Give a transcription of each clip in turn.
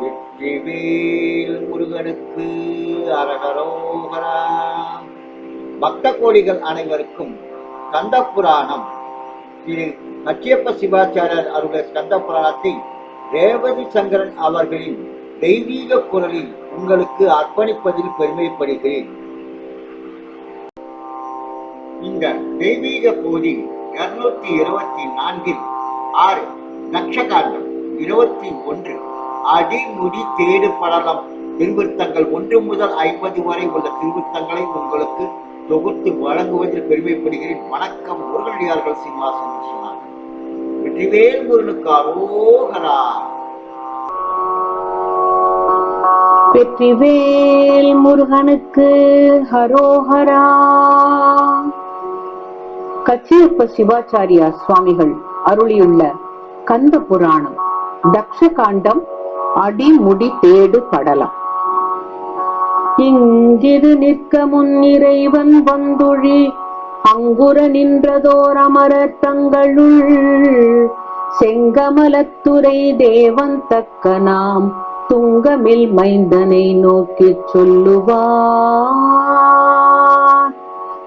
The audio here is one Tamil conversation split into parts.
வெற்றிவேல் முருகனுக்கு அரகரோகரா. பக்த கோடிகள் அனைவருக்கும் கந்த புராணம் திரு கச்சியப்ப சிவாச்சாரியர் அருடைய கந்த புராணத்தை ரேவதி சங்கரன் அவர்களின் தெய்வீக குரலில் உங்களுக்கு அர்ப்பணிப்பதில் பெருமைப்படுகிறேன். இந்த தெய்வீக போதி இருநூத்தி இருபத்தி நான்கில் ஆறு நக்ஷகாண்டம் இருபத்தி ஒன்று. அடிமுடி தேடு படலம் திருவிருத்தங்கள் ஒன்று முதல் ஐம்பது வரை உள்ள திருவிருத்தங்களை உங்களுக்கு தொகுத்து வழங்குவதில் பெருமைப்படுகிறேன். வணக்கம் முருகனடியார்கள் சிம்மாசன் சொன்னார். வெற்றிவேல் முருகனுக்கு அரோகரா. வெற்றிவேல் முருகனுக்கு ஹரோஹரா கச்சியப்ப சிவாச்சாரியா சுவாமிகள் அருளியுள்ள கந்த புராணம் தக்ஷ காண்டம் அடிமுடி தேடு படலம் இங்கிது நிற்க முன் இறைவன் வந்துழி அங்குர நின்றதோர் அமர தங்களுள். செங்கமலத்துறை தேவன் தக்க நாம் துங்கமில் மைந்தனை நோக்கிச் சொல்லுவார்.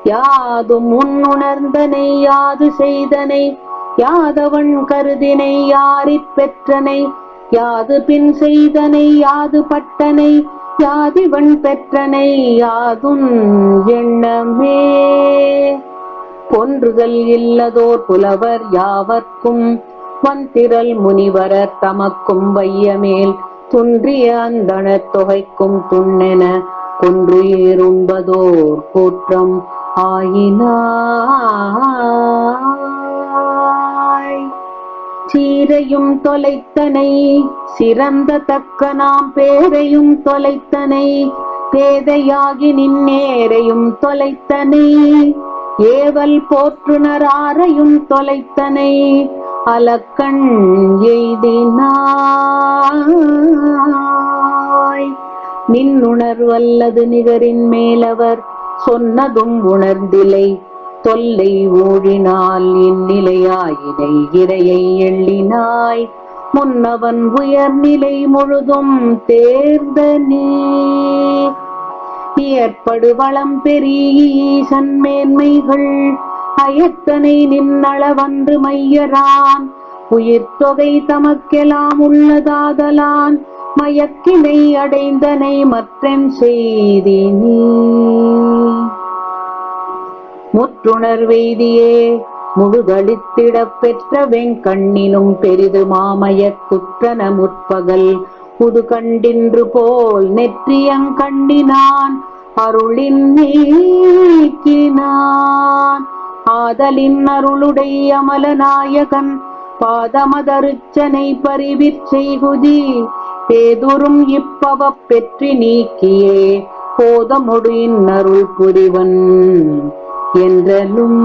யாதும் முன்னுணர்ந்தனை யாது செய்தனை யாதவன் கருதினை யாரிற் பெற்றனை யாது பின் செய்தனை யாது பட்டனை யாதிவன் பெற்றனை யாதும் எண்ணமே. பொன்றுதல் இல்லதோர் புலவர் யாவர்க்கும் வந்திரல் முனிவரர் தமக்கும் வையமேல் துன்றிய அந்தணத் தொகைக்கும் துண்ணென கொன்றுயிருண்பதோர் கூற்றம் ஆயினா. சீரையும் தொலைத்தனை சிறந்த தக்க நாம் பேரையும் தொலைத்தனை பேதையாகி நின்னேரையும் தொலைத்தனை ஏவல் போற்றுனர் தொலைத்தனை அலக்கண் எய்தினாய். நின்னுணர்வல்லது நிகரின் மேலவர் சொன்னதும் உணர்ந்திலை தொல்லை ஊழினால் இந்நிலையாயினை இறையை எள்ளினாய். முன்னவன் உயர்நிலை முழுதும் தேர்ந்த நீ. ஏற்படு வளம் பெரியீசன் மேன்மைகள். அயத்தனை நின்னளவன்று மையரான். உயிர் தொகை தமக்கெல்லாம் உள்ளதாதலான். மயக்கினை அடைந்தனை மற்றன் செய்தி நீ. முற்றுணர்வெய்தியே முழுதளித்திடப் பெற்ற வெங்கண்ணினும் பெரிது மாமயக் குற்றன முற்பகல். புது கண்டின்று போல் நெற்றியங்கண்ணினான் அருளின் நீக்கினான். ஆதலின் அருளுடை அமலநாயகன் பாதமதருச்சனை பரிவிற் செய்குதி. பேதுரும் இப்பவப் பெற்றி நீக்கியே போதமொடு இன்னருள் புரிவன். என்றலும்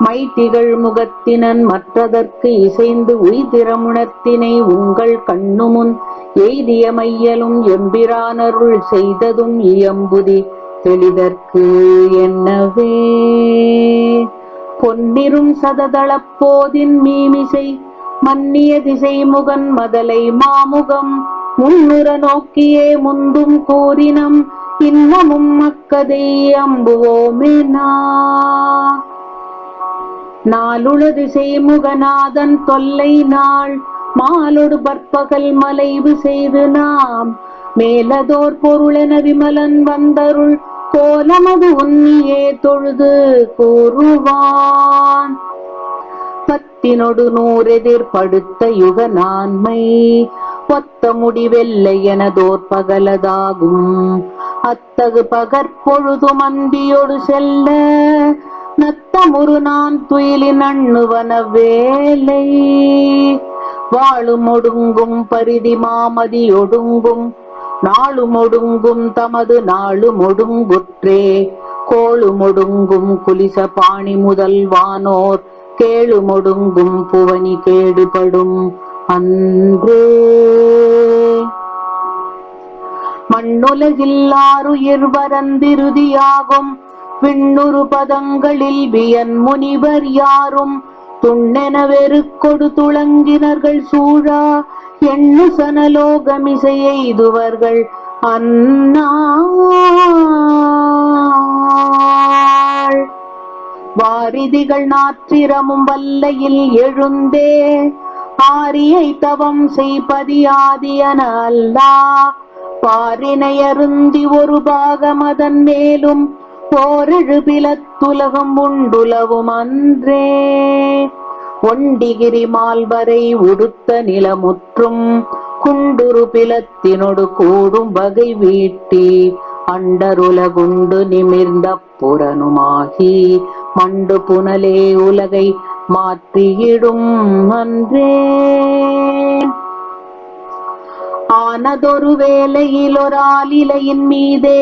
மைத்திகள் முகத்தினன் மற்றதற்கு இசைந்து உய்திரமுணத்தினை உங்கள் கண்ணுமுன் எய்திய மையலும் எம்பிரானருள் செய்ததும் இயம்புதி தெளிதற்கு என்னவே? பொன்னிரும் சததளப்போதின் மீமிசை மன்னிய திசை முகன் மதலை மாமுகம் முன்னுற நோக்கியே முந்தும் கூறினம் இன்னமும் மக்கதை அம்புவோமே நாளுளது செய்முகநாதன் தொல்லை நாள் மாலொடு பற்பகல் மலைவு செய்து நாம். மேலதோர் பொருளென விமலன் வந்தருள் கோலமது உன்னியே தொழுது கூறுவான். பத்தினொடு நூறெதிர் படுத்த யுக நான்மை ஒத்த முடிவெல்லை எனதோர் பகலதாகும். அத்தகு பகற்பொழுது மந்தியொடு செல்ல நத்தமுரு நான் துயிலின் அண்ணுவன வேலை. வாழும் ஒடுங்கும் பரிதி மாமதி ஒடுங்கும் நாளும் ஒடுங்கும் தமது நாளும் ஒடுங்குற்றே. கோளும் ஒடுங்கும் குலிச பாணி முதல்வானோர் வானோர் ஒடுங்கும் புவனி கேடுபடும் அன்றே. மண்ணுலகில்லாருயிர் வரந்திருதியாகும் விண்ணுறு பதங்களில் வியன் முனிவர் யாரும். துண்ணென வெறுக்கொடு துளங்கினர்கள் சூழா. எண்ணு சனலோகமிசை எய்துவர்கள் அண்ணா வாரிதிகள் நாற்றிரமும் வல்லையில் எழுந்தே. ஆரியை தவம் செய்பதியாதியன அல்லா. பாரினை அருந்தி ஒரு பாகமதன் மேலும் போரெழுபிலத்துலகம் உண்டுலவும் அன்றே. ஒண்டிகிரி மால்வரை உடுத்த நிலமுற்றும் குண்டுரு பிலத்தினொடு கூடும் வகை வீட்டி அண்டருலகுண்டு நிமிர்ந்த புறனுமாகி மண்டு புனலே உலகை மாற்றியிடும் அன்றே. ஆனதொரு வேலையில் ஒரு ஆலிலையின் மீதே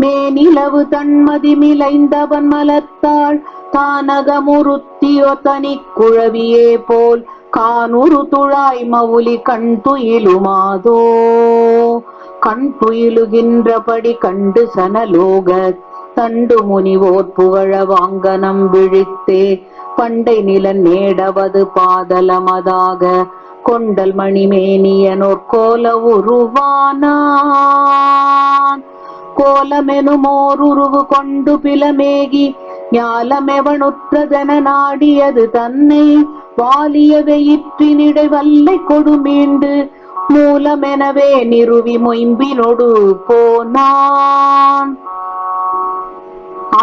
மேனிலவு தன்மதி மிளைந்தவன் மலத்தாள் தானகமுருத்தியோ தனி குழவியே போல் கானுரு துழாய் மவுலி கண் துயிலுமாதோ கண் துயிலுகின்றபடி கண்டு சனலோக தண்டு முனிவோர் புகழ வாங்கனம் விழித்தே. பண்டை நிலன் நேடவது பாதலமதாக கொண்டல் மணிமேனியனோர் கோல உருவானான். கோலமெனுமோர் உருவு கொண்டு பிலமேகி ஞாலமெவனுற்றதென நாடியது தன்னை வாலிய வெயிற்றினிடை வல்லை கொடுமீண்டு மூலமெனவே நிறுவி மொயம்பினொடு போனான்.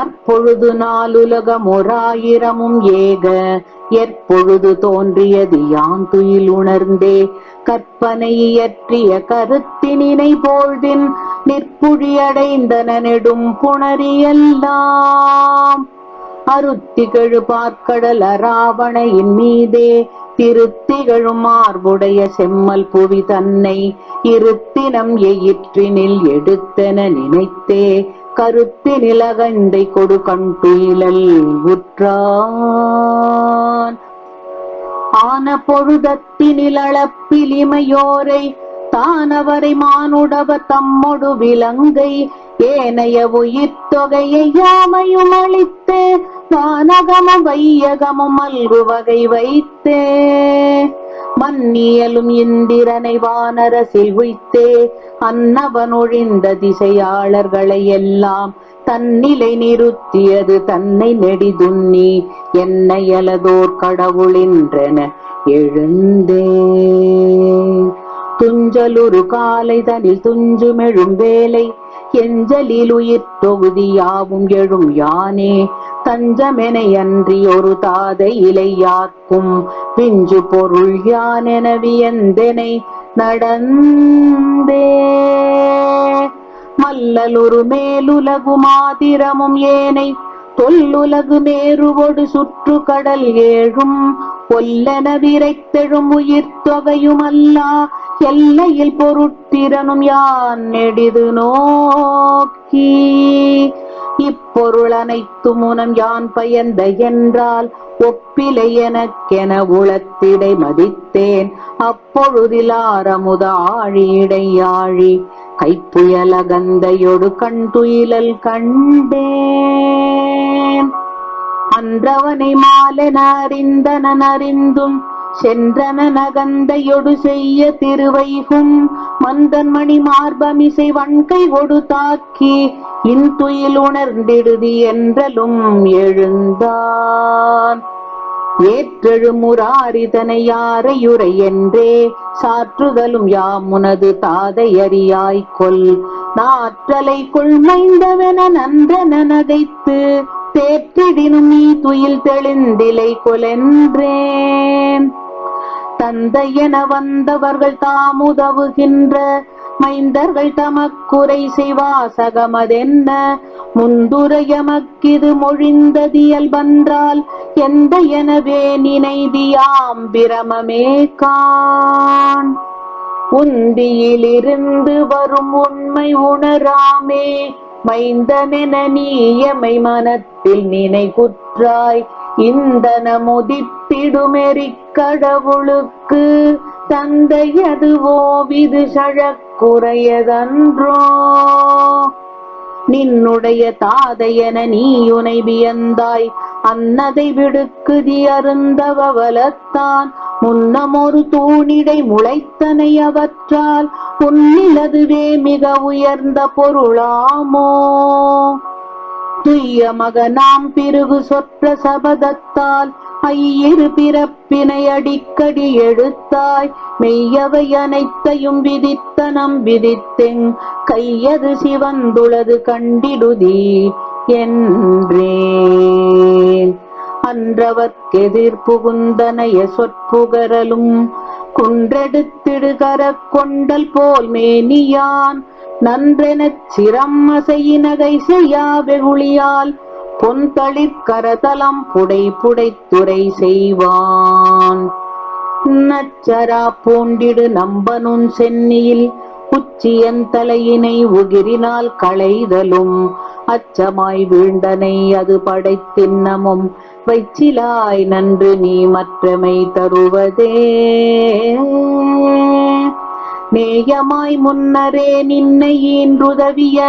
அற்பொழுது நாலுலகம் ஓராயிரமும் ஏக. எப்பொழுது தோன்றியது யான் துயில் உணர்ந்தே. கற்பனை இயற்றிய கருத்தினினை போழ்தின் நிற்புழியடைந்தன நெடும் புணரியெல்லாம். அருத்திகழு பார்க்கடல் அராவணையின் மீதே. திருத்திகழும் மார்புடைய செம்மல் புவி தன்னை. இருத்தினம் எயிற்றினில் எடுத்தென நினைத்தே. கருத்தி நிலகண்டை கொடு கண்டுயிலல் உற்றான். ஆன பொழுதத்தி அளப்பிலிமையோரை தானவரை மானுடவ தம்மொடு விலங்கை ஏனைய உயிர் தொகையை யாமையும் அளித்தே வானகமும் வையகமும் மல்கு வகை வைத்தே. மன்னியலும் இந்திரனை வானரசில் வைத்தே அன்னவன் ஒழிந்த திசையாளர்களை எல்லாம் தன்னிலை நிறுத்தியது தன்னை நெடிதுண்ணி என்னையலதோர் கடவுளின்றன எழுந்தே. துஞ்சலுரு காலை தனில் துஞ்சுமெழும் வேலை எஞ்சலில் உயிர் தொகுதி யாவும் எழும் யானே. தஞ்சமெனையன்றி ஒரு தாதை இலையாக்கும் பிஞ்சு பொருள் யானென வியந்தனை நடந்தே. மல்லலொரு மேலுலகு மாதிரமும் ஏனை தொல்லுலகு மேருவொடு சுற்று கடல் ஏழும் கொல்லென விரைத்தெழும் உயிர் தொகையுமல்லா எல்லையில் பொருட்டிரனும் யான் நெடிது நோக்கி. இப்பொருள் அனைத்து முனம் யான் பயந்த என்றால் ஒப்பிலை எனக்கென உளத்திடை மதித்தேன். அப்பொழுதில் ஆரமுத ஆழியிடை ஆழி கைப்புயல கந்தையொடு கண் துயிலல் கண்டேன். அன்றவனை மாலென அறிந்தனன் அறிந்தும் சென்றன நகந்தையொடு செய்ய திருவைகும். மந்தன் மணி மார்பமிசை வன்கை ஒடு தாக்கி இன்துயில் உணர்ந்திடுதி என்றலும் எழுந்தான். ஏற்றெழுமுராரிதனை யாரையுரை என்றே சாற்றுதலும் யாமுனது உனது அறியாய் கொல் நாற்றலை கொள்மைந்தவென நன்றென நகைத்து தேற்றிடினும் நீ துயில் தெளிந்திலை கொலென்றேன் தந்தையென வந்தவர்கள் தாம் உதவுகின்ற மைந்தர்கள் தமக்குறை செய்வாசகமதென்ன முந்துரையமக்கிது மொழிந்ததியல்பன்றால் எந்த எனவே நினைதியாம் பிரமமே கான் உந்தியிலிருந்து வரும் உண்மை உணராமே மைந்தனென நீயமை மனத்தில் நினைகுற்றாய் குற்றாய் இந்தன முதித்திடுமெறிக் தந்தையதுவோ விது சழக்குறையதன்றோ நின்னுடைய தாதையென நீயுனை வியந்தாய் அன்னதை விடுக்குதி அருந்தவலத்தான் முன்னமொரு தூணிடை முளைத்தனை அவற்றால் உன்னிலதுவே மிக உயர்ந்த பொருளாமோ. துய்ய மகனாம் பிரிவு சொற்ற சபதத்தால் ஐயிரு பிறப்பினை அடிக்கடி எடுத்தாய் மெய்யவை அனைத்தையும் விதித்தனம் விதித்தெங் கையது சிவந்துளது கண்டிடுதி என்றே. அன்றவர்க்கெதிர் புகுந்தனைய சொற்புகரலும் குன்றெடுத்திடுகர கொண்டல் போல் மேனியான் நன்றெனச் சிரம்மசையினகை செய்யா வெகுளியால் பொன்தளிர் கரதலம் புடை புடைத்துரை செய்வான். நச்சரா பூண்டிடு நம்பனுன் சென்னியில் உச்சியன் தலையினை உகிரினால் களைதலும். அச்சமாய் வீண்டனை அது படைத்தின்னமும் வைச்சிலாய் நன்று நீ மற்றமை தருவதே. நேயமாய் முன்னரே நின்னை ஈன்றுதவிய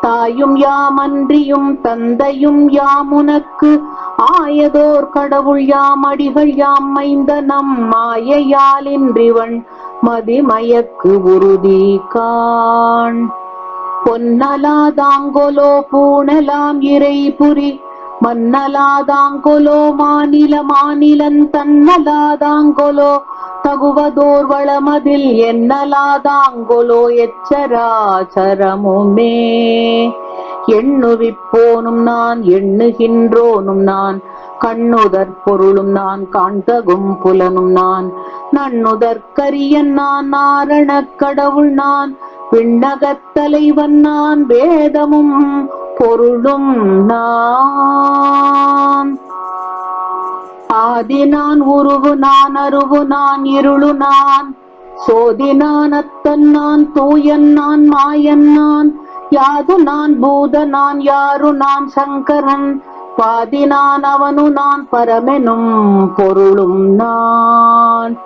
தாயும் யாமன்றியும் தந்தையும் யாமுனக்கு ஆயதோர் கடவுள் யாம் அடிகள் யாம் மைந்த நம் மாயையாலின்றிவன் மதிமயக்கு உறுதி காண். பொன்னலாதாங்கொலோ பூணலாம் இறை புரி மன்னலாதாங்கொலோ மாநில மாநிலன் தன்னலாதாங்கொலோ தகுவதோர் வளமதில் என்னலாதாங்கொலோ எச்சராச்சரமுமே. எண்ணுவிப்போனும் நான் எண்ணுகின்றோனும் நான் கண்ணுதற் பொருளும் நான் காண்தகும் புலனும் நான். நன்னுதற்கரியன் நான் நாரணக் கடவுள் நான் விண்ணகத் தலைவன் நான் வேதமும் பொருளும் நான். ஆதி நான் உருவு நான் அருவு நான் இருளு நான். சோதி நான் அத்தன் நான் தூயன் நான் மாயன் நான். யாது நான் பூத நான் யாரு நான் சங்கரன். பாதி நான் அவனு நான் பரமெனும் பொருளும் நான்.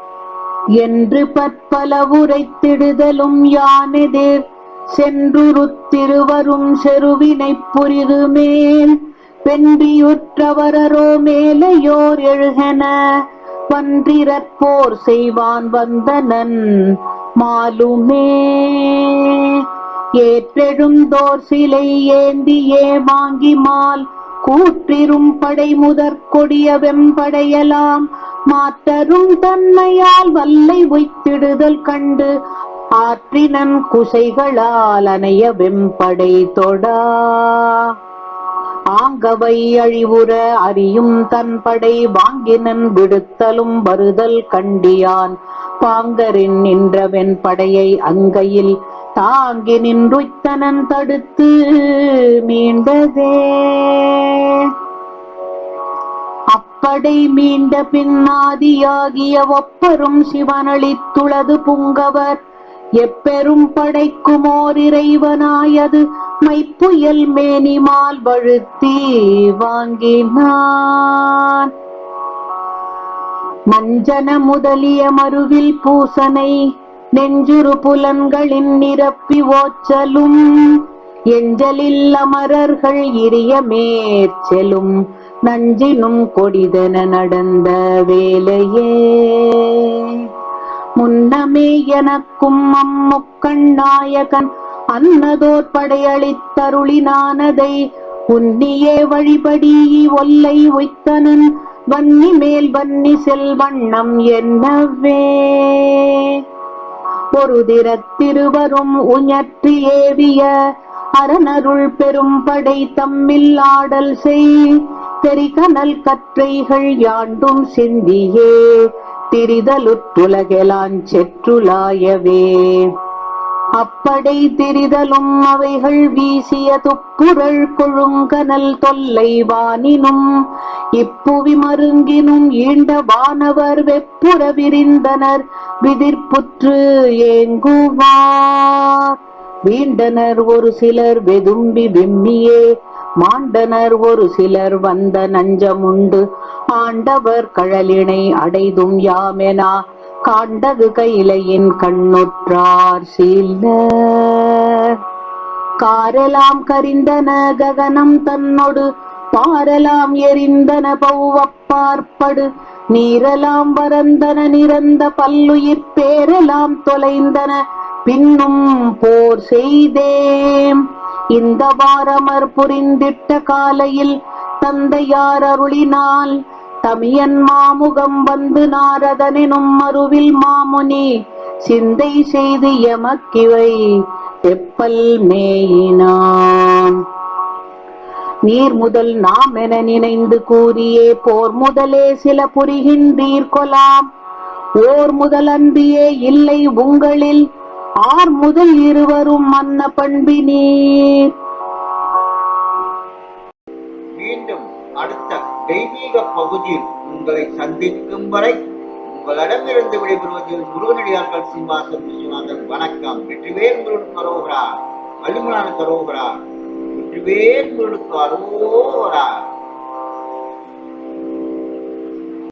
என்று பற்பல உரைத்திடுதலும் யானெதிர் சென்றுருத்திருவரும் செருவினைப் புரிது மேல் வென்றியுற்றவரோ மேலையோர் எழுகென பன்றிரற்போர் செய்வான் வந்தனன் மாலுமே. ஏற்றெழுந்தோர் சிலை ஏந்தியே வாங்கி மால் கூற்றிரும் படை முதற் கொடிய வெம்படையலாம். மாற்றரும் தன்மையால் வல்லை உய்த்திடுதல் கண்டு ஆற்றினன் குசைகளால் அணைய வெம்படை தொடா. ஆங்கவை அழிவுற அறியும் தன் படை வாங்கினன் விடுத்தலும் வருதல் கண்டியான். பாங்கரின் நின்றவன் படையை அங்கையில் தாங்கி நின்றுத்தனன் தடுத்து மீண்டதே. அப்படை மீண்ட பின்னாதியாகிய ஒப்பரும் சிவனளித்துளது புங்கவர். எப்பெரும் படைக்குமோர் இறைவனாயது மைப்புயல் மேனிமால் வழுத்தி வாங்கினான். மஞ்சன முதலிய மருவில் பூசனை நெஞ்சுரு புலன்களின் நிரப்பி ஓச்சலும் எஞ்சலில் அமரர்கள் இரிய மேற்செலும் நஞ்சினும் கொடிதன நடந்த வேலையே. முன்னமே எனக்கும் அம்முக்கண் நாயகன் அன்னதோற்படையளித்தருளினானதை உன்னியே வழிபடி ஒல்லை உய்த்தனன் வன்னி மேல் வன்னி செல்வண்ணம் என்னவே. ஒரு திருவரும் உஞற்றி ஏவிய அரணருள் பெரும் படை தம்மில் ஆடல் செய். தெரிகனல் கற்றைகள் யாண்டும் சிந்தியே திரிதலுற்றுலகெலான் செற்றுலாயவே. அப்படை திரிதலும் அவைகள் வீசிய துப்புரள் கொழுங்கனல் தொல்லை வானினும் இப்புவி மருங்கினும் ஈண்ட வானவர் வெப்புற விரிந்தனர் விதிர்ப்புற்று ஏங்குவார். வீண்டனர் ஒரு சிலர் வெதும்பி விம்மியே மாண்டனர் ஒரு சிலர் வந்த நஞ்சமுண்டு ஆண்டவர் கழலினை அடைதும் யாமெனா காண்டகு கைலையின் கண்ணுற்றார் சிலர். காரலாம் கரிந்தன ககனம் தன்னொடு பாரலாம் எரிந்தன பௌவப்பார்ப்படு நீரலாம் வரந்தன நிறந்த பல்லுயிர் பேரலாம் தொலைந்தன பின்னும் போர் செய்தேம். இந்த வாரமர் புரிந்திட்ட காலையில் தந்தையார் அருளினால் தமியன் மாமுகம் வந்து நாரதனினும் மறுவில் மாமுனி சிந்தை செய்து எமக்கிவை தெப்பல் மேயினான். நீர் முதல் நாம் என நினைந்து கூறியே போர் முதலே சில புரிகின்றீர் கொலாம். ஓர் முதல் அன்பியே இல்லை உங்களில் ஆர் முதல் இருவரும் மன்ன பண்பினீர். தெய்வீக பகுதியில் உங்களை சந்திக்கும் வரை உங்களிடமிருந்து விடைபெறுவது முருகனடியார்கள் சீனிவாசன் விஸ்வநாதன் வணக்கம். வெற்றிவேல் முருகன் கரோகரா வள்ளிமலான கரோகரா வெற்றிவேல் முருகனுக்கு அரோகரா.